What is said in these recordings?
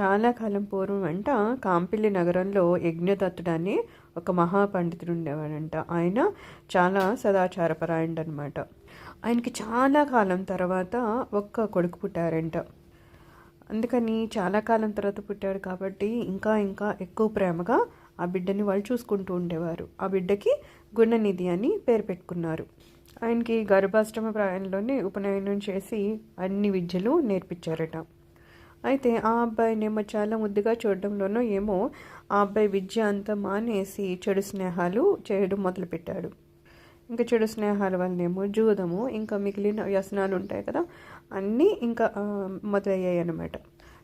చాలా కాలం పూర్వం అంట కాంపిల్లి నగరంలో యజ్ఞదత్తుడని ఒక మహాపండితుడు ఉండేవాడంట. ఆయన చాలా సదాచారపరాయణుడు అనమాట ఆయనకి చాలా కాలం తర్వాత ఒక్క కొడుకు పుట్టారంట. అందుకని చాలా కాలం తర్వాత పుట్టాడు కాబట్టి ఇంకా ఇంకా ఎక్కువ ప్రేమగా ఆ బిడ్డని వాళ్ళు చూసుకుంటూ ఉండేవారు. ఆ బిడ్డకి గుణనిధి అని పేరు పెట్టుకున్నారు. ఆయనకి గర్భాష్టమ ప్రాయంలోనే ఉపనయనం చేసి అన్ని విద్యలు నేర్పించారట. అయితే ఆ అబ్బాయినేమో చాలా ముద్దుగా చూడడంలోనో ఏమో ఆ అబ్బాయి విద్య అంతా మానేసి చెడు స్నేహాలు చేయడం మొదలుపెట్టాడు. ఇంకా చెడు స్నేహాల వల్లనేమో జూదము ఇంకా మిగిలిన వ్యసనాలు ఉంటాయి కదా అన్నీ ఇంకా మొదలయ్యాయి అన్నమాట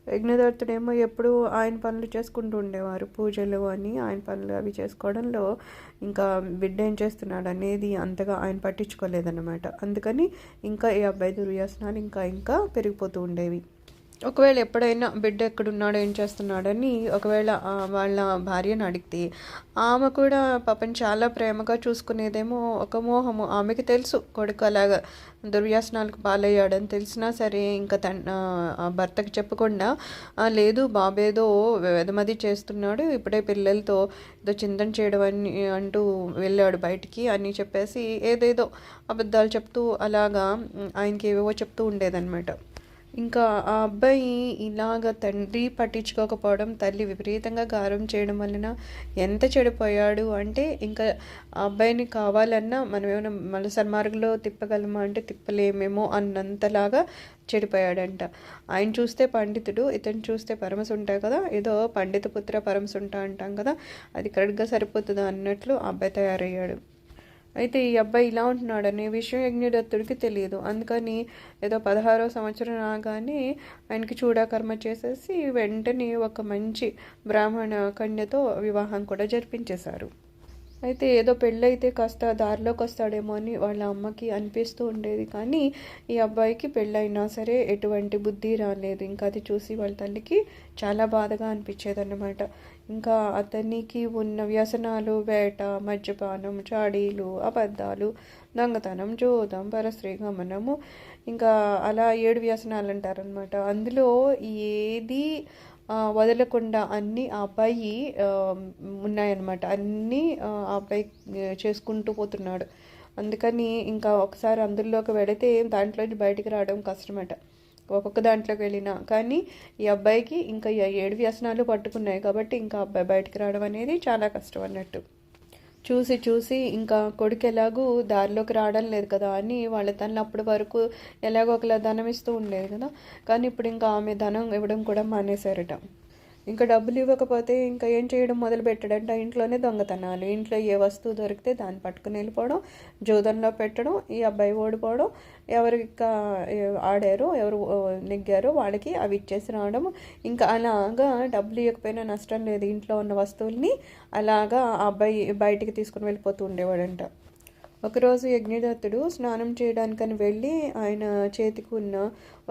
యజ్ఞదత్తుడేమో ఎప్పుడు ఆయన పనులు చేసుకుంటూ ఉండేవారు. పూజలు అని ఆయన పనులు అవి చేసుకోవడంలో ఇంకా బిడ్డ ఏం చేస్తున్నాడు అనేది అంతగా ఆయన పట్టించుకోలేదన్నమాట. అందుకని ఇంకా ఈ అబ్బాయి దుర్వ్యాసనాలు ఇంకా ఇంకా పెరిగిపోతూ ఉండేవి. ఒకవేళ ఎప్పుడైనా బిడ్డ ఎక్కడున్నాడో ఏం చేస్తున్నాడని ఒకవేళ వాళ్ళ భార్యను అడిగితే ఆమె కూడా పాపం చాలా ప్రేమగా చూసుకునేదేమో ఒక మోహము. ఆమెకి తెలుసు కొడుకు అలాగా దుర్వ్యాసనాలకు పాలయ్యాడని తెలిసినా సరే ఇంకా తన ఆ భర్తకి చెప్పకుండా లేదు బాబేదో వెదమది చేస్తున్నాడు ఇప్పుడే పిల్లలతో ఏదో చింతన చేయడం అని అంటూ వెళ్ళాడు బయటికి అని చెప్పేసి ఏదేదో అబద్ధాలు చెప్తూ అలాగా ఆయనకి ఏవేవో చెప్తూ ఉండేదన్నమాట. ఇంకా ఆ అబ్బాయి ఇలాగ తండ్రి పట్టించుకోకపోవడం తల్లి విపరీతంగా గారం చేయడం వలన ఎంత చెడిపోయాడు అంటే ఇంకా ఆ అబ్బాయిని కావాలన్నా మనం ఏమైనా మన సన్మార్గంలో తిప్పగలమా అంటే తిప్పలేమేమో అన్నంతలాగా చెడిపోయాడంట. ఆయన చూస్తే పండితుడు ఇతను చూస్తే పరమసుంట కదా ఏదో పండిత పుత్ర పరమసుంట అంటాం కదా అది కరెక్ట్గా సరిపోతుందా అన్నట్లు ఆ అబ్బాయి తయారయ్యాడు. అయితే ఈ అబ్బాయి ఇలా ఉంటున్నాడు అనే విషయం యజ్ఞదత్తుడికి తెలియదు. అందుకని ఏదో పదహారో సంవత్సరం రాగానే ఆయనకి చూడాకర్మ చేసేసి వెంటనే ఒక మంచి బ్రాహ్మణ కన్యతో వివాహం కూడా జరిపించేశారు. అయితే ఏదో పెళ్ళైతే కాస్త దారిలోకి వస్తాడేమో అని వాళ్ళ అమ్మకి అనిపిస్తూ ఉండేది. కానీ ఈ అబ్బాయికి పెళ్ళైనా సరే ఎటువంటి బుద్ధి రాలేదు. ఇంకా అది చూసి వాళ్ళ తల్లికి చాలా బాధగా అనిపించేదన్నమాట. ఇంకా అతనికి ఉన్న వ్యసనాలు వేట మద్యపానం చాడీలు అబద్ధాలు దొంగతనం జోదం పరస్త్రీ గమనము ఇంకా అలా ఏడు వ్యసనాలు అంటారనమాట అందులో ఏది వదలకుండా అన్నీ ఆ అబ్బాయి ఉన్నాయన్నమాట. అన్నీ ఆ అబ్బాయి చేసుకుంటూ పోతున్నాడు. అందుకని ఇంకా ఒకసారి అందులోకి వెళితే దాంట్లోంచి బయటికి రావడం కష్టమట. ఒక్కొక్క దాంట్లోకి వెళ్ళినా. కానీ ఈ అబ్బాయికి ఇంకా ఏడు వ్యసనాలు పట్టుకున్నాయి కాబట్టి ఇంకా అబ్బాయి బయటికి రావడం అనేది చాలా కష్టం అన్నట్టు. చూసి చూసి ఇంకా కొడుకు ఎలాగూ దారిలోకి రావడం లేదు కదా అని వాళ్ళ తల్లి అప్పటి వరకు ఎలాగో ఒకలా ధనం ఇస్తూ ఉండేది కదా. కానీ ఇప్పుడు ఇంకా ఆమె ధనం ఇవ్వడం కూడా మానేశారట. ఇంకా డబ్బులు ఇవ్వకపోతే ఇంకా ఏం చేయడం మొదలు పెట్టడంట ఇంట్లోనే దొంగతనాలు ఇంట్లో ఏ వస్తువు దొరికితే దాన్ని పట్టుకుని వెళ్ళిపోవడం జూదంలో పెట్టడం ఈ అబ్బాయి ఓడిపోవడం ఎవరు ఆడారు ఆడారో ఎవరు నెగ్గారో వాళ్ళకి అవి ఇచ్చేసి రావడం. ఇంకా అలాగా డబ్బులు ఇవ్వకపోయినా నష్టం లేదు ఇంట్లో ఉన్న వస్తువుల్ని. అలాగా ఆ అబ్బాయి బయటికి తీసుకుని వెళ్ళిపోతూ ఉండేవాడంట. ఒకరోజు యజ్ఞదత్తుడు స్నానం చేయడానికని వెళ్ళి ఆయన చేతికి ఉన్న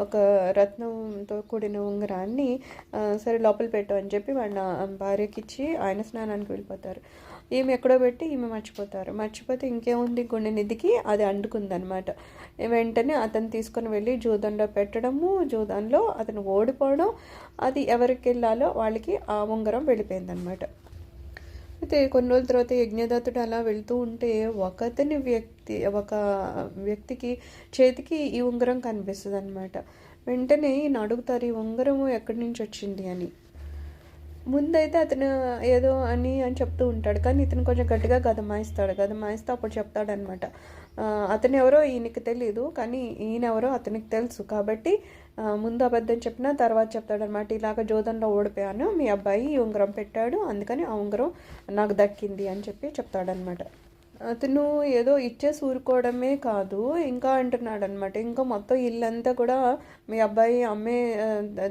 ఒక రత్నంతో కూడిన ఉంగరాన్ని సరే లోపల పెట్టు అని చెప్పి వాళ్ళ భార్యకి ఇచ్చి ఆయన స్నానానికి వెళ్ళిపోతారు. ఈమె ఎక్కడో పెట్టి ఈమె మర్చిపోతారు. మర్చిపోతే ఇంకేముంది? గుండె నిధికి అది అంటుకుందనమాట. వెంటనే అతను తీసుకొని వెళ్ళి జూదంలో పెట్టడము జూదంలో అతను ఓడిపోవడం అది ఎవరికి వెళ్ళాలో వాళ్ళకి ఆ ఉంగరం వెళ్ళిపోయిందనమాట. అయితే కొన్ని రోజుల తర్వాత యజ్ఞదత్తుడు అలా వెళ్తూ ఉంటే ఒకతని వ్యక్తి ఒక వ్యక్తికి చేతికి ఈ ఉంగరం కనిపిస్తుంది అనమాట వెంటనే ఈయన అడుగుతారు ఈ ఉంగరము ఎక్కడి నుంచి వచ్చింది? అని. ముందైతే అతను ఏదో అని అని చెప్తూ ఉంటాడు. కానీ ఇతను కొంచెం గట్టిగా గదమాయిస్తాడు. గదమాయిస్తే అప్పుడు చెప్తాడనమాట అతను ఎవరో ఈయనకి తెలియదు కానీ ఈయన ఎవరో అతనికి తెలుసు. కాబట్టి ముందు అబద్ధం చెప్పినా తర్వాత చెప్తాడనమాట ఇలాగ జోదంలో ఓడిపోయాను మీ అబ్బాయి ఈ ఉంగరం పెట్టాడు అందుకని ఆ ఉంగరం నాకు దక్కింది అని చెప్పి చెప్తాడనమాట అతను ఏదో ఇచ్చేసి ఊరుకోవడమే కాదు ఇంకా అంటున్నాడు అనమాట ఇంకా మొత్తం ఇల్లంతా కూడా మీ అబ్బాయి అమ్మే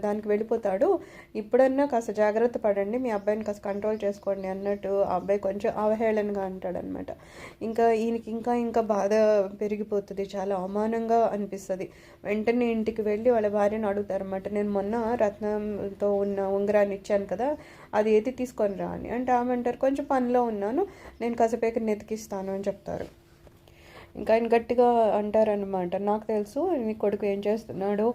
దానికి వెళ్ళిపోతాడు. ఇప్పుడన్నా కాస్త జాగ్రత్త పడండి మీ అబ్బాయిని కాస్త కంట్రోల్ చేసుకోండి అన్నట్టు ఆ అబ్బాయి కొంచెం అవహేళనగా అంటాడనమాట ఇంకా ఈయనకి ఇంకా ఇంకా బాధ పెరిగిపోతుంది చాలా అవమానంగా అనిపిస్తుంది. వెంటనే ఇంటికి వెళ్ళి వాళ్ళ భార్యను అడుగుతారన్నమాట. నేను మొన్న రత్నంతో ఉన్న ఉంగరాన్ని ఇచ్చాను కదా అది ఏది తీసుకొని రా అని. అంటే ఆమె అంటారు కొంచెం పనిలో ఉన్నాను నేను కాసేపు నెతికిస్తాను అని చెప్తారు. ఇంకా ఆయన గట్టిగా అంటారనమాట నాకు తెలుసు నీ కొడుకు ఏం చేస్తున్నాడు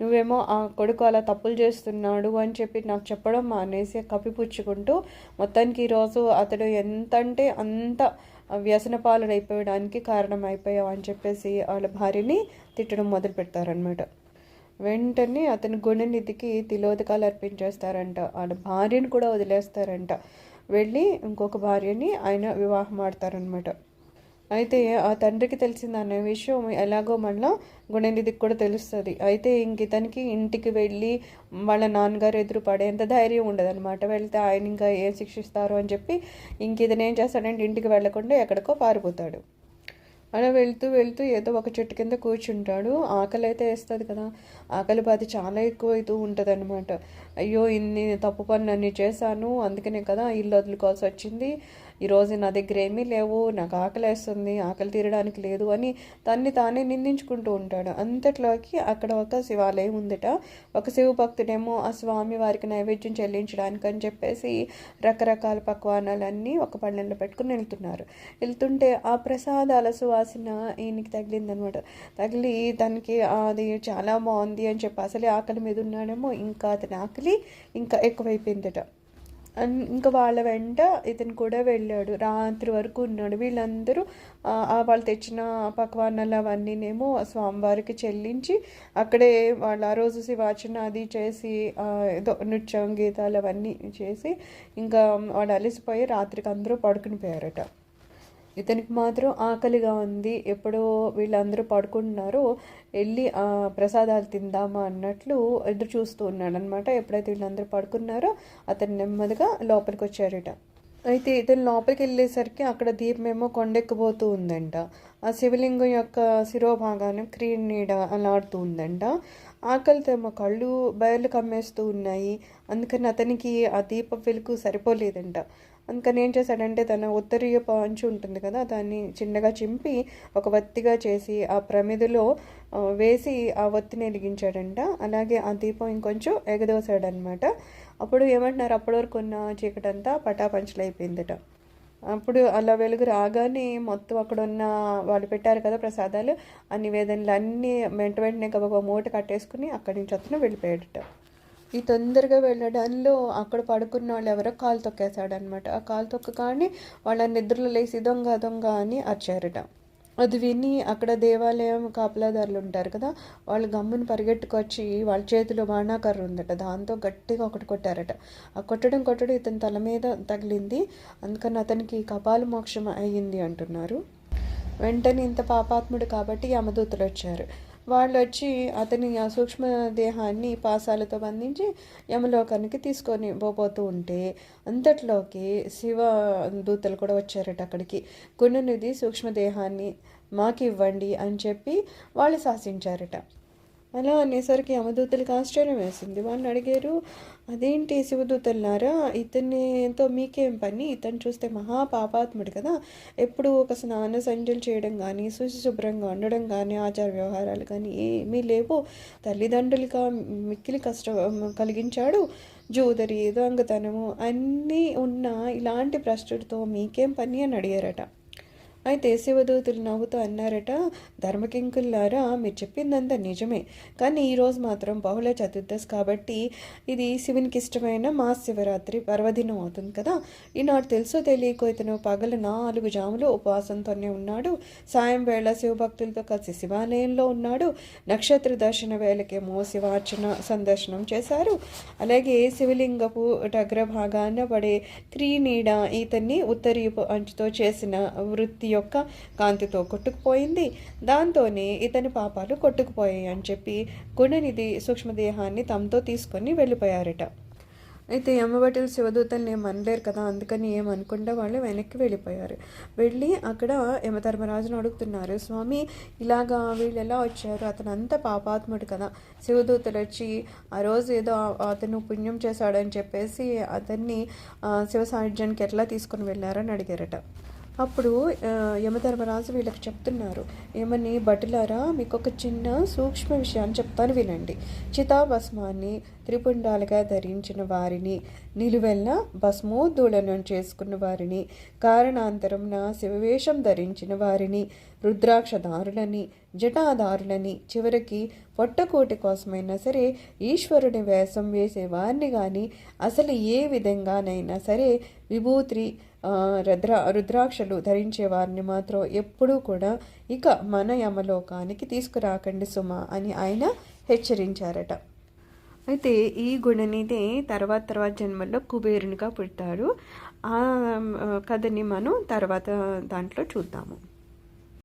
నువ్వేమో ఆ కొడుకు అలా తప్పులు చేస్తున్నాడు అని చెప్పి నాకు చెప్పడం మానేసి కప్పిపుచ్చుకుంటూ మొత్తానికి ఈరోజు అతడు ఎంత అంటే అంత వ్యసన పాలన అయిపోయడానికి కారణం అయిపోయావు అని చెప్పేసి వాళ్ళ భార్యని తిట్టడం మొదలు పెడతారనమాట వెంటనే అతని గుణనిధికి తిలోదకాలు అర్పించేస్తారంట వాళ్ళ భార్యను కూడా వదిలేస్తారంట. వెళ్ళి ఇంకొక భార్యని ఆయన వివాహం ఆడతారనమాట అయితే ఆ తండ్రికి తెలిసింది అనే విషయం ఎలాగో మళ్ళా గుణనిధికి కూడా తెలుస్తుంది. అయితే ఇంక ఇతనికి ఇంటికి వెళ్ళి వాళ్ళ నాన్నగారు ఎదురు పడేంత ధైర్యం ఉండదన్నమాట. వెళ్తే ఆయన ఇంకా ఏం శిక్షిస్తారు అని చెప్పి ఇంక ఇతను ఏం చేస్తాడంటే ఇంటికి వెళ్ళకుండా ఎక్కడికో పారిపోతాడు. అలా వెళ్తూ వెళ్తూ ఏదో ఒక చెట్టు కింద కూర్చుంటాడు. ఆకలి అయితే వేస్తుంది కదా. ఆకలి బాధ చాలా ఎక్కువ అవుతూ ఉంటుంది అనమాట అయ్యో ఇన్ని తప్పు పనులు చేశాను. అందుకనే కదా ఇల్లు వదులుకోవాల్సి వచ్చింది. ఈరోజు నా దగ్గర ఏమీ లేవు నాకు ఆకలి వేస్తుంది ఆకలి తీరడానికి లేదు అని తన్ని తానే నిందించుకుంటూ ఉంటాడు. అంతట్లోకి అక్కడ ఒక శివాలయం ఉందట. ఒక శివ భక్తుడేమో ఆ స్వామి వారికి నైవేద్యం చెల్లించడానికి అని చెప్పేసి రకరకాల పక్వానాలన్నీ ఒక పళ్ళెంలో పెట్టుకుని వెళ్తున్నారు. వెళ్తుంటే ఆ ప్రసాదాల సువాసన ఈయనకి తగిలిందనమాట. తగిలి తనకి అది చాలా బాగుంది అని చెప్పి అసలే ఆకలి మీద ఉన్నాడేమో ఇంకా అతని ఆకలి ఇంకా ఎక్కువైపోయిందట. ఇంకా వాళ్ళ వెంట ఇతను కూడా వెళ్ళాడు. రాత్రి వరకు ఉన్నాడు. వీళ్ళందరూ వాళ్ళు తెచ్చిన పక్వానాలు అవన్నీనేమో స్వామివారికి చెల్లించి అక్కడే వాళ్ళు ఆ రోజు శివార్చన అది చేసి ఏదో నృత్యం గీతాలు అవన్నీ చేసి ఇంకా వాళ్ళు అలసిపోయి రాత్రికి అందరూ పడుకుని పోయారట. ఇతనికి మాత్రం ఆకలిగా ఉంది. ఎప్పుడో వీళ్ళందరూ పడుకుంటున్నారో. వెళ్ళి ప్రసాదాలు తిందామా అన్నట్లు ఎదురు చూస్తూ ఉన్నాడు అనమాట ఎప్పుడైతే వీళ్ళందరూ పడుకున్నారో అతను నెమ్మదిగా లోపలికి వచ్చారట. అయితే ఇతను లోపలికి వెళ్ళేసరికి అక్కడ దీపమేమో కొండెక్కిపోతూ ఉందంట. ఆ శివలింగం యొక్క శిరోభాగాన్ని క్రీన్ నీడ అలాడుతూ ఉందంట. ఆకలితో ఏమో కళ్ళు బయర్లు కమ్మేస్తూ ఉన్నాయి. అందుకని అతనికి ఆ దీప వెలుగు సరిపోలేదంట. అందుకని ఏం చేశాడంటే తన ఉత్తరీయ పాంచు ఉంటుంది కదా దాన్ని చిన్నగా చింపి ఒక వత్తిగా చేసి ఆ ప్రమిదిలో వేసి ఆ వత్తిని వెలిగించాడంట. అలాగే ఆ దీపం ఇంకొంచెం ఎగదోసాడనమాట. అప్పుడు ఏమంటున్నారు? అప్పటి వరకు ఉన్న చీకటంతా పటాపంచలైపోయిందట. అప్పుడు అలా వెలుగు రాగానే మొత్తం అక్కడ ఉన్న వాళ్ళు పెట్టారు కదా ప్రసాదాలు ఆ నివేదనలు అన్నీ వెంట వెంటనే గబగబా మూట కట్టేసుకుని అక్కడి నుంచి అతను వెళ్ళిపోయాడట. ఈ తొందరగా వెళ్ళడంలో అక్కడ పడుకున్న వాళ్ళు ఎవరో కాలు తొక్కేశాడనమాట ఆ కాలు తొక్కగానే వాళ్ళ నిద్రలో లేసి దొంగ దొంగ అని అరిచారట. అది విని అక్కడ దేవాలయం కాపలాదారులు ఉంటారు కదా వాళ్ళు గమ్మును పరిగెట్టుకొచ్చి వాళ్ళ చేతిలో బాణాకర్ర ఉందట. దాంతో గట్టిగా ఒకటి కొట్టారట. ఆ కొట్టడం కొట్టడం ఇతని తల మీద తగిలింది. అందుకని అతనికి కపాల మోక్షం అయ్యింది అంటున్నారు. వెంటనే ఇంత పాపాత్ముడు కాబట్టి యమదూతలు వచ్చారు. వాళ్ళు వచ్చి అతని ఆ సూక్ష్మ దేహాన్ని పాసాలతో బంధించి యమలోకానికి తీసుకొని పోబోతూ ఉంటే అంతట్లోకి శివ దూతలు కూడా వచ్చారట అక్కడికి. గుణనిధి సూక్ష్మదేహాన్ని మాకు ఇవ్వండి అని చెప్పి వాళ్ళు శాసించారట. అలా అనేసరికి యమదూతలకు ఆశ్చర్యం వేసింది. వాళ్ళు అడిగారు అదేంటి శివదూతల్లారా? ఇతనితో మీకేం పని? ఇతను చూస్తే మహాపాపాత్ముడు కదా. ఎప్పుడు ఒక స్నాన సంజలు చేయడం కానీ శుభ్రంగా ఉండడం కానీ ఆచార వ్యవహారాలు కానీ ఏమీ లేవు. తల్లిదండ్రులుగా మిక్కిలి కష్టం కలిగించాడు. జూదరి దొంగతనము అన్నీ ఉన్న ఇలాంటి ప్రశ్నలతో మీకేం పని? అని అడిగారట. అయితే శివదూతులు నవ్వుతూ అన్నారట ధర్మకింకుల్లారా మీరు చెప్పిందంతా నిజమే. కానీ ఈరోజు మాత్రం బహుళ చతుర్దశి కాబట్టి ఇది శివునికి ఇష్టమైన మా శివరాత్రి పర్వదినం అవుతుంది కదా. ఈనాడు తెలుసో తెలియకో ఇతను పగలు నాలుగు జాములు ఉపవాసంతోనే ఉన్నాడు. సాయం వేళ శివభక్తులతో కలిసి శివాలయంలో ఉన్నాడు. నక్షత్ర దర్శన వేళకేమో శివార్చన సందర్శనం చేశారు. అలాగే శివలింగపు అగ్రభాగాన పడే త్రీనీడ ఈతన్ని ఉత్తరీపు అంచుతో చేసిన వృత్తి యొక్క కాంతితో కొట్టుకుపోయింది. దాంతోనే ఇతని పాపాలు కొట్టుకుపోయాయి అని చెప్పి గుణనిధి సూక్ష్మదేహాన్ని తమతో తీసుకొని వెళ్ళిపోయారట. అయితే యమభటులు శివదూతల్ని ఏమనలేరు అనలేరు కదా అందుకని ఏమనుకుండా వాళ్ళు వెనక్కి వెళ్ళిపోయారు. వెళ్ళి అక్కడ యమధర్మరాజును అడుగుతున్నారు స్వామి ఇలాగా వీళ్ళు ఎలా వచ్చారు? అతను అంత పాపాత్ముడు కదా. శివదూతలు వచ్చి ఆ రోజు ఏదో అతను పుణ్యం చేశాడని చెప్పేసి అతన్ని శివ సాహిత్యానికి ఎట్లా తీసుకుని వెళ్ళారని అడిగారట. అప్పుడు యమధర్మరాజు వీళ్ళకి చెప్తున్నారు ఏమని భటులారా మీకు ఒక చిన్న సూక్ష్మ విషయాన్ని చెప్తాను వినండి. చితాభస్మాన్ని త్రిపుండాలుగా ధరించిన వారిని నిలువెల్ల భస్మోద్దూళనం చేసుకున్న వారిని కారణాంతరం నా శివవేషం ధరించిన వారిని రుద్రాక్షదారులని జటాదారులని చివరికి పొట్టకోటి కోసమైనా సరే ఈశ్వరుని వేషం వేసే వారిని కానీ అసలు ఏ విధంగానైనా సరే విభూతి రుద్ర రుద్రాక్షలు ధరించే వారిని మాత్రం ఎప్పుడూ కూడా ఇక మన యమలోకానికి తీసుకురాకండి సుమ అని ఆయన హెచ్చరించారట. అయితే ఈ గుణనిధి తర్వాత తర్వాత జన్మల్లో కుబేరునిగా పుడతాడు. ఆ ఆ, కథని మనం తర్వాత దాంట్లో చూద్దాము.